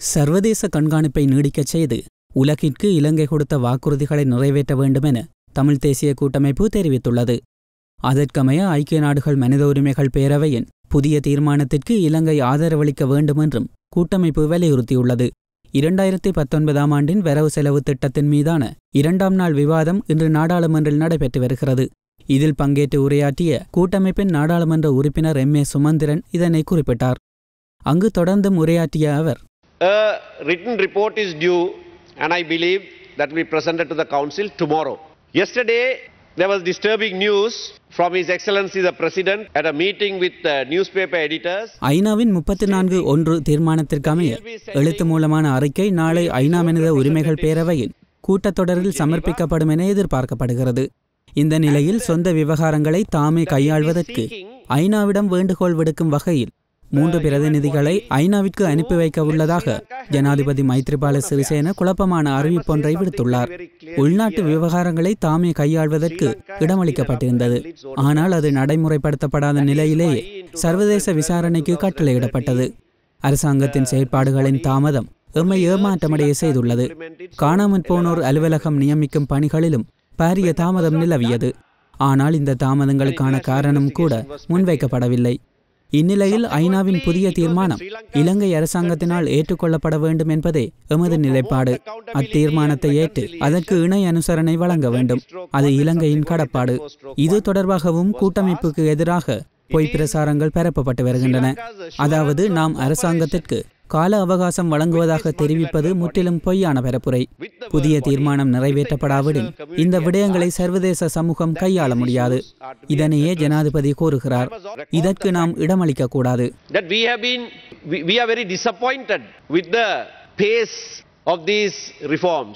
சர்வதேச கண்காணிப்பை நீடிக்கச் செய்து உலகிற்கு இலங்கை கொடுத்த வாக்குறுதிகளை நிறைவேற்ற வேண்டுமென தமிழ் தேசிய கூட்டமைப்பு தெரிவித்துள்ளது. அதற்கமைய ஐக்கிய நாடுகள் மனித உரிமைகள் பேரவையின் புதிய தீர்மானத்திற்கு இலங்கை ஆதரவளிக்க வேண்டுமென்றும் கூட்டமைப்பு வலியுறுத்தியுள்ளது. இரண்டாயிரத்தி பத்தொன்பதாம் ஆண்டின் வரவு செலவு திட்டத்தின் மீதான இரண்டாம் நாள் விவாதம் இன்று நாடாளுமன்றில் நடைபெற்று வருகிறது. இதில் பங்கேற்று உரையாற்றிய கூட்டமைப்பின் நாடாளுமன்ற உறுப்பினர் எம் ஏ சுமந்திரன் இதனை குறிப்பிட்டார். அங்கு தொடர்ந்தும் உரையாற்றிய அவர் A written report is due, and I believe that will be presented to the Council tomorrow. Yesterday, there was disturbing news from His Excellency the President at a meeting with uh, newspaper editors. ஐநாவின் முப்பத்தி நான்கு ஒன்று தீர்மானத்திற்கமைய எழுத்து மூலமான அறிக்கை நாளை ஐநா மனித உரிமைகள் பேரவையின் கூட்டத்தொடரில் சமர்ப்பிக்கப்படும் என எதிர்பார்க்கப்படுகிறது இந்த நிலையில் சொந்த விவகாரங்களை தாமே கையாள்வதற்கு ஐநாவிடம் வேண்டுகோள் விடுக்கும் வகையில் மூன்று பிரதிநிதிகளை ஐநாவிற்கு அனுப்பி வைக்க உள்ளதாக ஜனாதிபதி மைத்ரிபால சிறிசேன குழப்பமான அறிவிப்பொன்றை விடுத்துள்ளார். உள்நாட்டு விவகாரங்களை தாமே கையாள்வதற்கு இடமளிக்கப்பட்டிருந்தது. ஆனால் அது நடைமுறைப்படுத்தப்படாத நிலையிலேயே சர்வதேச விசாரணைக்கு கட்டளையிடப்பட்டது. அரசாங்கத்தின் செயற்பாடுகளின் தாமதம் எம்மை ஏமாற்றமடைய செய்துள்ளது. காணாமற் போனோர் அலுவலகம் நியமிக்கும் பணிகளிலும் பாரிய தாமதம் நிலவியது. ஆனால் இந்த தாமதங்களுக்கான காரணம் கூட முன்வைக்கப்படவில்லை. இந்நிலையில் ஐநாவின் புதிய தீர்மானம் இலங்கை அரசாங்கத்தினால் ஏற்றுக்கொள்ளப்பட வேண்டும் என்பதே எமது நிலைப்பாடு. அத்தீர்மானத்தை ஏற்று அதற்கு இணை அனுசரணை வழங்க வேண்டும். அது இலங்கையின் கடப்பாடு. இது தொடர்பாகவும் கூட்டமைப்புக்கு எதிராக பொய் பிரசாரங்கள் பரப்பப்பட்டு வருகின்றன. அதாவது நாம் அரசாங்கத்திற்கு கால அவகாசம் வழங்குவதாக தெரிவிப்பது முற்றிலும் பொய்யான பரப்புரை. புதிய தீர்மானம் நிறைவேற்றப்படாவிடின். இந்த விடயங்களை சர்வதேச சமூகம் கையாள முடியாது. இதனையே ஜனாதிபதி கூறுகிறார். இதற்கு நாம் இடமளிக்க கூடாது pace of these reforms.